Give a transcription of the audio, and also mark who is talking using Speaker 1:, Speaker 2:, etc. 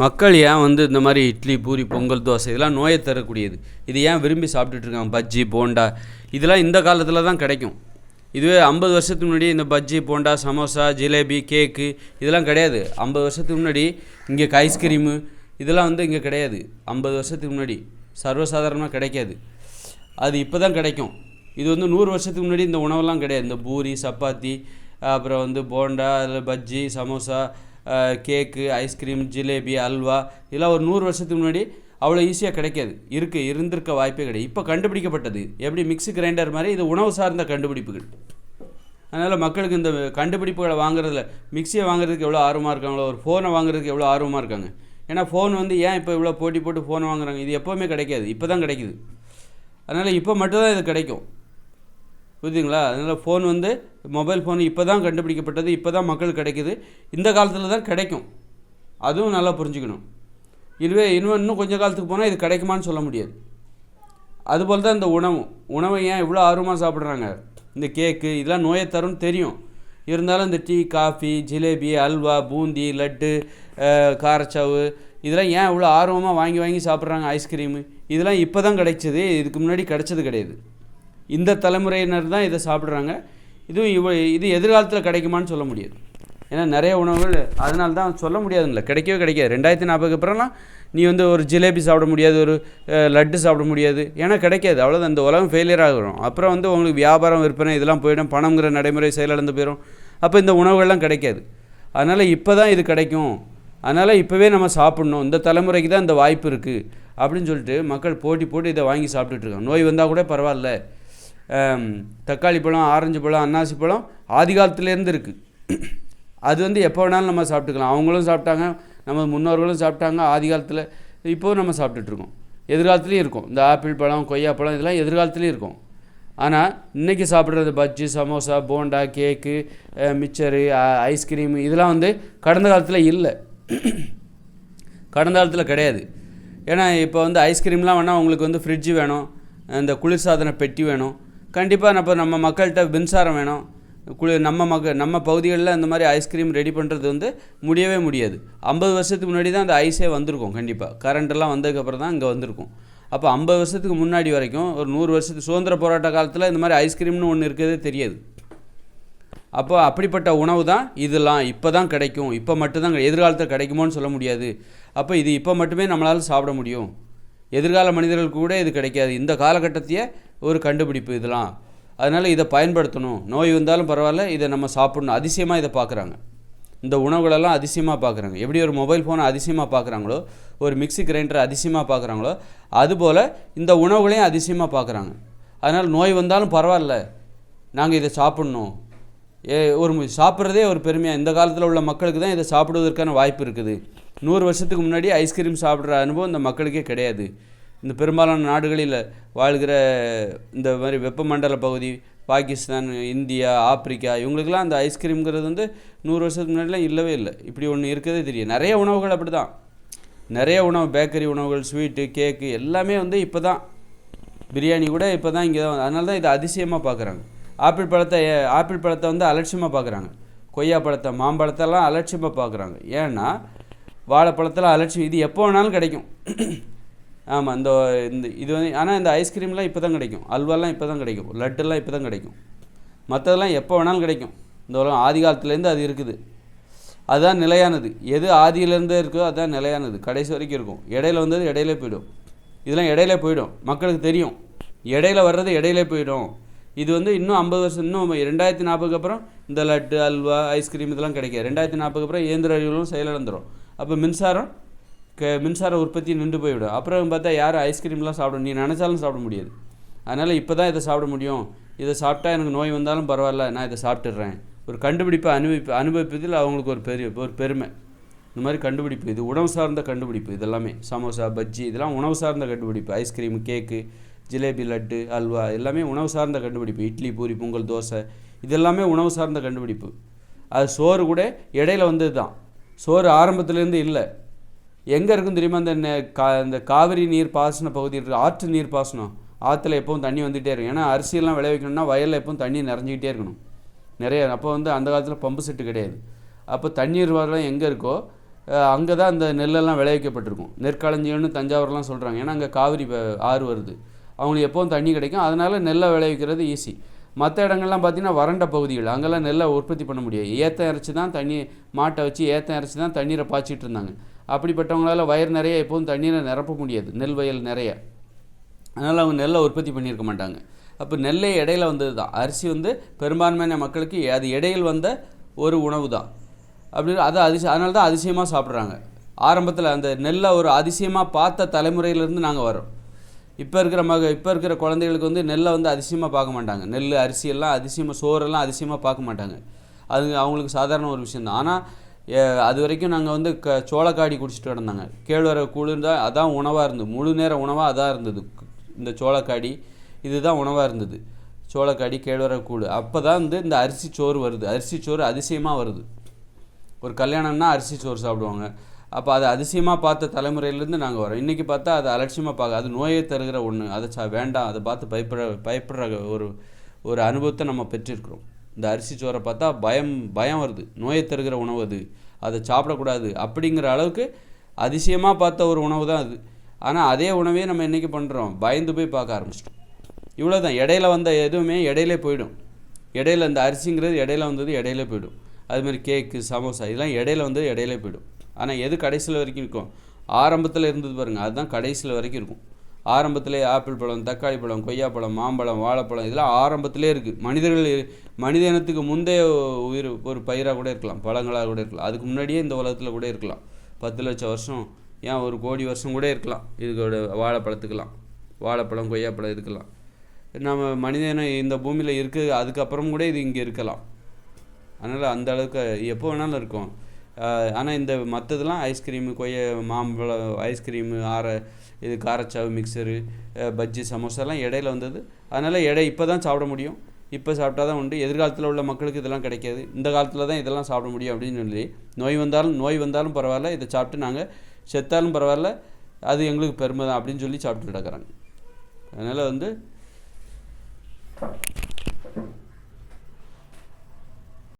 Speaker 1: மக்கள் ஏன் வந்து இந்த மாதிரி இட்லி பூரி பொங்கல் தோசை இதெல்லாம் நோயை தரக்கூடியது? இது ஏன் விரும்பி சாப்பிட்டுட்டு இருக்காங்க பஜ்ஜி போண்டா. இதெல்லாம் இந்த காலத்தில் தான் கிடைக்கும். இதுவே ஐம்பது வருஷத்துக்கு முன்னாடி இந்த பஜ்ஜி போண்டா சமோசா ஜிலேபி கேக்கு இதெல்லாம் கிடையாது. ஐம்பது வருஷத்துக்கு முன்னாடி இங்கே ஐஸ்கிரீமு இதெல்லாம் வந்து இங்கே கிடையாது. ஐம்பது வருஷத்துக்கு முன்னாடி சர்வசாதாரணமாக கிடைக்காது. அது இப்போ தான் கிடைக்கும். இது வந்து நூறு வருஷத்துக்கு முன்னாடி இந்த உணவெல்லாம் கிடையாது. இந்த பூரி சப்பாத்தி அப்புறம் வந்து போண்டா அதில் bajji samosa cake ice cream jalebi halwa இதெல்லாம் ஒரு நூறு வருஷத்துக்கு முன்னாடி அவ்வளோ ஈஸியாக கிடைக்காது. இருக்கு இருந்திருக்க வாய்ப்பே கிடையாது. இப்போ கண்டுபிடிக்கப்பட்டது. எப்படி மிக்ஸி கிரைண்டர் மாதிரி இது உணவு சார்ந்த கண்டுபிடிப்புகள். அதனால் மக்களுக்கு இந்த கண்டுபிடிப்புகளை வாங்குறதுல மிக்சியை வாங்குறதுக்கு எவ்வளோ ஆர்வமாக இருக்காங்களோ ஒரு ஃபோனை வாங்குறதுக்கு எவ்வளோ ஆர்வமாக இருக்காங்க. ஏன்னா ஃபோன் வந்து ஏன் இப்போ இவ்வளோ போட்டி போட்டு ஃபோன் வாங்குறாங்க? இது எப்போவுமே கிடைக்காது. இப்போ தான் கிடைக்குது. அதனால் இப்போ மட்டும்தான் இது கிடைக்கும். புரியுதுங்களா? அதனால் ஃபோன் வந்து மொபைல் ஃபோன் இப்போ தான் கண்டுபிடிக்கப்பட்டது இப்போ தான் மக்கள் கிடைக்குது. இந்த காலத்தில் தான் கிடைக்கும். அதுவும் நல்லா புரிஞ்சுக்கணும். இதுவே இன்னும் இன்னும் கொஞ்சம் காலத்துக்கு போனால் இது கிடைக்குமான்னு சொல்ல முடியாது. அதுபோல் தான் இந்த உணவு. உணவை ஏன் இவ்வளோ ஆர்வமாக சாப்பிட்றாங்க? இந்த கேக்கு இதெல்லாம் நோயை தரும்னு தெரியும். இருந்தாலும் இந்த டீ காஃபி ஜிலேபி அல்வா பூந்தி லட்டு காரச்சாவு இதெல்லாம் ஏன் இவ்வளோ ஆர்வமாக வாங்கி வாங்கி சாப்பிட்றாங்க ஐஸ்கிரீமு? இதெல்லாம் இப்போ தான் கிடைச்சது இதுக்கு முன்னாடி கிடைச்சது கிடையாது. இந்த தலைமுறையினர் தான் இதை சாப்பிட்றாங்க. இதுவும் இவ இது எதிர்காலத்தில் கிடைக்குமான்னு சொல்ல முடியாது. ஏன்னா நிறைய உணவுகள் அதனால தான் சொல்ல முடியாதுங்களா கிடைக்கவே கிடைக்காது. ரெண்டாயிரத்தி நாற்பதுக்கு அப்புறம்லாம் நீ வந்து ஒரு ஜிலேபி சாப்பிட முடியாது ஒரு லட்டு சாப்பிட முடியாது. ஏன்னா கிடைக்காது. அவ்வளோதான் இந்த உலகம் ஃபெயிலியர் ஆகிடும் அப்புறம் வந்து உங்களுக்கு வியாபாரம் விற்பனை இதெல்லாம் போயிடும். பணங்கிற நடைமுறை செயலிழந்து போயிடும் அப்போ இந்த உணவுகள்லாம் கிடைக்காது. அதனால் இப்போ தான் இது கிடைக்கும். அதனால் இப்போவே நம்ம சாப்பிட்ணும். இந்த தலைமுறைக்கு தான் இந்த வாய்ப்பு இருக்குது அப்படின்னு சொல்லிட்டு மக்கள் போட்டி போட்டு இதை வாங்கி சாப்பிட்டுட்டு இருக்காங்க. நோய் வந்தால் கூட பரவாயில்ல. தக்காளி பழம் ஆரஞ்சு பழம் அன்னாசி பழம் ஆதி காலத்துலேருந்து இருக்குது அது வந்து எப்போ வேணாலும் நம்ம சாப்பிட்டுக்கலாம். அவங்களும் சாப்பிட்டாங்க நம்ம முன்னோர்களும் சாப்பிட்டாங்க ஆதி காலத்தில் இப்போவும் நம்ம சாப்பிட்டுட்ருக்கோம் எதிர்காலத்துலேயும் இருக்கும். இந்த ஆப்பிள் பழம் கொய்யா பழம் இதெல்லாம் எதிர்காலத்துலேயும் இருக்கும். ஆனால் இன்றைக்கி சாப்பிட்றது பஜ்ஜி சமோசா போண்டா கேக்கு மிச்சரு அ- ஐஸ்கிரீமு இதெல்லாம் வந்து கடந்த காலத்தில் இல்லை. கடந்த காலத்தில் கிடையாது. ஏன்னா இப்போ வந்து ஐஸ்கிரீம்லாம் வேணால் உங்களுக்கு வந்து ஃப்ரிட்ஜு வேணும். இந்த குளிர்சாதன பெட்டி வேணும். கண்டிப்பாக நம்ம நம்ம மக்கள்கிட்ட மின்சாரம் வேணும். குளி நம்ம மக நம்ம பகுதிகளில் இந்த மாதிரி ஐஸ்கிரீம் ரெடி பண்ணுறது வந்து முடியவே முடியாது. ஐம்பது வருஷத்துக்கு முன்னாடி தான் அந்த ஐஸே வந்திருக்கும் கண்டிப்பாக கரண்ட்டெல்லாம் வந்ததுக்கப்புறம் தான் இங்கே வந்திருக்கும். அப்போ ஐம்பது வருஷத்துக்கு முன்னாடி வரைக்கும் ஒரு நூறு வருஷத்துக்கு சுதந்திர போராட்ட காலத்தில் இந்த மாதிரி ஐஸ்கிரீம்னு ஒன்று இருக்கிறதே தெரியாது. அப்போ அப்படிப்பட்ட உணவு தான் இதெல்லாம் இப்போ தான் கிடைக்கும். இப்போ மட்டும்தான் எதிர்காலத்தில் கிடைக்குமோன்னு சொல்ல முடியாது. அப்போ இது இப்போ மட்டுமே நம்மளால் சாப்பிட முடியும். எதிர்கால மனிதர்களுக்கு கூட இது கிடைக்காது. இந்த காலகட்டத்தையே ஒரு கண்டுபிடிப்பு இதெல்லாம். அதனால் இதை பயன்படுத்தணும். நோய் வந்தாலும் பரவாயில்ல இதை நம்ம சாப்பிடணும். அதிசயமாக இதை பார்க்குறாங்க. இந்த உணவுகளெல்லாம் அதிசயமாக பார்க்குறாங்க. எப்படி ஒரு மொபைல் ஃபோனை அதிசயமாக பார்க்குறாங்களோ ஒரு மிக்ஸி கிரைண்டரை அதிசயமாக பார்க்குறாங்களோ அதுபோல் இந்த உணவுகளையும் அதிசயமாக பார்க்குறாங்க. அதனால் நோய் வந்தாலும் பரவாயில்ல நாங்கள் இதை சாப்பிட்ணும். ஏ ஒரு சாப்பிட்றதே ஒரு பெருமையாக இந்த காலத்தில் உள்ள மக்களுக்கு தான் இதை சாப்பிடுவதற்கான வாய்ப்பு இருக்குது. நூறு வருஷத்துக்கு முன்னாடி ஐஸ்கிரீம் சாப்பிட்ற அனுபவம் இந்த மக்களுக்கே கிடையாது. இந்த பெரும்பாலான நாடுகளில் வாழ்கிற இந்த மாதிரி வெப்பமண்டல பகுதி பாகிஸ்தான் இந்தியா ஆப்பிரிக்கா இவங்களுக்கெல்லாம் அந்த ஐஸ்கிரீம்ங்கிறது வந்து நூறு வருஷத்துக்கு முன்னாடிலாம் இல்லவே இல்லை. இப்படி ஒன்று இருக்கிறதே தெரியும் நிறைய உணவுகள் அப்படி தான் நிறைய உணவு பேக்கரி உணவுகள் ஸ்வீட்டு கேக்கு எல்லாமே வந்து இப்போ தான் பிரியாணி கூட இப்போ தான் இங்கே தான் அதனால தான் இதை அதிசயமாக பார்க்குறாங்க ஆப்பிள் பழத்தை ஆப்பிள் பழத்தை வந்து அலட்சியமாக பார்க்குறாங்க கொய்யா பழத்தை மாம்பழத்தெல்லாம் அலட்சியமாக பார்க்குறாங்க ஏன்னா வாழைப்பழத்தெல்லாம் அலட்சியம் இது எப்போ வேணாலும் கிடைக்கும். ஆமாம் இந்த இந்த இது வந்து ஆனால் இந்த ஐஸ்கிரீம்லாம் இப்போ தான் கிடைக்கும். அல்வாலாம் இப்போ தான் கிடைக்கும். லட்டுலாம் இப்போ தான் கிடைக்கும். மற்றதெல்லாம் எப்போ வேணாலும் கிடைக்கும். இந்த உலகம் ஆதி காலத்துலேருந்து அது இருக்குது. அதுதான் நிலையானது. எது ஆதியிலேருந்தே இருக்கோ அதுதான் நிலையானது. கடைசி வரைக்கும் இருக்கும். இடையில வந்தது இடையில போயிடும். இதெல்லாம் இடையில போயிடும். மக்களுக்கு தெரியும். இடையில வர்றது இடையில போயிடும். இது வந்து இன்னும் ஐம்பது வருஷம் இன்னும் ரெண்டாயிரத்தி நாற்பதுக்கு அப்புறம் இந்த லட்டு அல்வா ஐஸ்கிரீம் இதெல்லாம் கிடைக்காது. ரெண்டாயிரத்தி நாற்பதுக்கு அப்புறம் இயந்திர அறிவுகளும் செயலிழந்துடும் அப்போ மின்சாரம் க மின்சார உற்பத்தி நின்று போய்விடும். அப்புறம் பார்த்தா யாரும் ஐஸ்கிரீம்லாம் சாப்பிட நீ நினச்சாலும் சாப்பிட முடியாது. அதனால் இப்போ தான் இதை சாப்பிட முடியும். இதை சாப்பிட்டா எனக்கு நோய் வந்தாலும் பரவாயில்ல நான் இதை சாப்பிட்டுடுறேன் ஒரு கண்டுபிடிப்பை அனுபவிப்பு அனுபவிப்பதில் அவங்களுக்கு ஒரு பெரிய ஒரு பெருமை. இந்த மாதிரி கண்டுபிடிப்பு இது உணவு சார்ந்த கண்டுபிடிப்பு இதெல்லாமே. சமோசா பஜ்ஜி இதெல்லாம் உணவு சார்ந்த கண்டுபிடிப்பு. Ice cream cake jalebi laddu halwa எல்லாமே உணவு சார்ந்த கண்டுபிடிப்பு. இட்லி பூரி பொங்கல் தோசை இதெல்லாமே உணவு சார்ந்த கண்டுபிடிப்பு. அது சோறு கூட இடையில வந்தது தான் சோறு ஆரம்பத்துலேருந்து இல்லை. எங்கே இருக்கும் தெரியுமா அந்த நெ- கா இந்த காவிரி நீர் பாசன பகுதி இருக்குது ஆற்று நீர் பாசனம்? ஆற்றுல எப்பவும் தண்ணி வந்துகிட்டே இருக்கும். ஏன்னா அரிசியெல்லாம் விளைவிக்கணும்னா வயலில் எப்பவும் தண்ணி நிறைஞ்சிக்கிட்டே இருக்கணும். நிறைய அப்போ வந்து அந்த காலத்தில் பம்பு செட்டு கிடையாது. அப்போ தண்ணீர் வரலாம் எங்கே இருக்கோ அங்கே தான் அந்த நெல்லெல்லாம் விளைவிக்கப்பட்டிருக்கும் நெற்களஞ்சியம்னு தஞ்சாவூர்லாம் சொல்கிறாங்க ஏன்னா அங்கே காவிரி வ- ஆறு வருது. அவங்களுக்கு எப்போவும் தண்ணி கிடைக்கும். அதனால் நெல்லை விளைவிக்கிறது ஈஸி மற்ற இடங்கள்லாம் பார்த்தீங்கன்னா வறண்ட பகுதிகள். அங்கெல்லாம் நெல்லை உற்பத்தி பண்ண முடியாது. ஏற்ற இறைச்சி தான் தண்ணி மாட்டை வச்சு ஏற்ற இறைச்சி தான் தண்ணீரை பாய்ச்சிட்டு இருந்தாங்க. அப்படிப்பட்டவங்களால வயர் நிறைய எப்போவும் தண்ணீரை நிரப்ப முடியாது. நெல் வயல் நிறைய. அதனால் அவங்க நெல்லை உற்பத்தி பண்ணியிருக்க மாட்டாங்க. அப்போ நெல்லே இடையில வந்தது தான் அரிசி வந்து பெரும்பான்மையான மக்களுக்கு அது இடையில் வந்த ஒரு உணவு தான் அப்படி அது அதிசய அதனால தான் அதிசயமாக சாப்பிட்றாங்க. ஆரம்பத்தில் அந்த நெல்லை ஒரு அதிசயமாக பார்த்த தலைமுறையிலேருந்து நாங்கள் வரோம் இப்போ இருக்கிற மக இப்போ இருக்கிற குழந்தைகளுக்கு வந்து நெல்லை வந்து அதிசயமாக பார்க்க மாட்டாங்க. நெல் அரிசியெல்லாம் அதிசயமாக சோறெல்லாம் அதிசயமாக பார்க்க மாட்டாங்க. அது அவங்களுக்கு சாதாரண ஒரு விஷயந்தான் ஆனால் அது வரைக்கும் நாங்கள் வந்து க சோளக்காடி குடிச்சிட்டு கிடந்தாங்க. கேழ்வரகு குளிர்ந்தால் அதான் உணவாக இருந்தது. முழு நேர உணவாக அதான் இருந்தது. இந்த சோளக்காடி இதுதான் உணவாக இருந்தது. சோளக்காடி கேழ்வரகு கூழ். அப்போ தான் வந்து இந்த அரிசி சோறு வருது. அரிசி சோறு அதிசயமாக வருது. ஒரு கல்யாணம்னா அரிசி சோறு சாப்பிடுவாங்க. அப்போ அது அதிசயமாக பார்த்த தலைமுறையிலேருந்து நாங்கள் வரோம். இன்றைக்கி பார்த்தா அது அலட்சியமாக பார்க்க அது நோயை தருகிற ஒன்று அதை சா வேண்டாம். அதை பார்த்து பயப்பட பயப்படுற ஒரு ஒரு அனுபவத்தை நம்ம பெற்றிருக்கிறோம். இந்த அரிசி சோறை பார்த்தா பயம் பயம் வருது. நோயை தருகிற உணவு அது. அதை சாப்பிடக்கூடாது அப்படிங்கிற அளவுக்கு அதிசயமாக பார்த்த ஒரு உணவு தான் அது. ஆனால் அதே உணவே நம்ம இன்றைக்கி பண்ணுறோம் பயந்து போய் பார்க்க ஆரம்பிச்சிட்டோம். இவ்வளோ தான் இடையில வந்த எதுவுமே இடையிலே போயிடும். இடையில இந்த அரிசிங்கிறது இடையில வந்தது இடையில போயிடும். அதுமாதிரி கேக்கு சமோசா இதெல்லாம் இடையில வந்து இடையில போயிடும். ஆனால் எது கடைசியில் வரைக்கும் இருக்கும்? ஆரம்பத்தில் இருந்தது பாருங்கள் அதுதான் கடைசியில் வரைக்கும் இருக்கும். ஆரம்பத்திலே ஆப்பிள் பழம் தக்காளி பழம் கொய்யாப்பழம் மாம்பழம் வாழைப்பழம் இதெல்லாம் ஆரம்பத்திலே இருக்குது மனிதர்கள் இ- மனித இனத்துக்கு முந்தைய உயிர் ஒரு பயிராக கூட இருக்கலாம் பழங்களாக கூட இருக்கலாம். அதுக்கு முன்னாடியே இந்த உலகத்தில் கூட இருக்கலாம். பத்து லட்சம் வருஷம் ஏன் ஒரு கோடி வருஷம் கூட இருக்கலாம். இதுக்கோட வாழைப்பழத்துக்கெல்லாம். வாழைப்பழம் கொய்யாப்பழம் இதுக்கெல்லாம். நம்ம மனிதனம் இந்த பூமியில் இருக்குது அதுக்கப்புறம் கூட இது இங்கே இருக்கலாம். அதனால் அந்த அளவுக்கு எப்போ வேணாலும் இருக்கும். ஆனால் இந்த மற்றதெல்லாம் ஐஸ்கிரீமு கொய்ய மாம்பழம் ஐஸ்கிரீமு ஆற இது காரச்சாவு மிக்சரு பஜ்ஜி சமோசாலாம் இடையில வந்தது. அதனால் எடை இப்போ தான் சாப்பிட முடியும். இப்போ சாப்பிட்டா தான் உண்டு. எதிர்காலத்தில் உள்ள மக்களுக்கு இதெல்லாம் கிடைக்காது. இந்த காலத்தில் தான் இதெல்லாம் சாப்பிட முடியும் அப்படின்னு சொல்லி. நோய் வந்தாலும் நோய் வந்தாலும் பரவாயில்ல. இதை சாப்பிட்டு நாங்கள் செத்தாலும் பரவாயில்ல. அது எங்களுக்கு பெருமை தான் அப்படின்னு சொல்லி சாப்பிட்டு கிடக்குறாங்க. அதனால் வந்து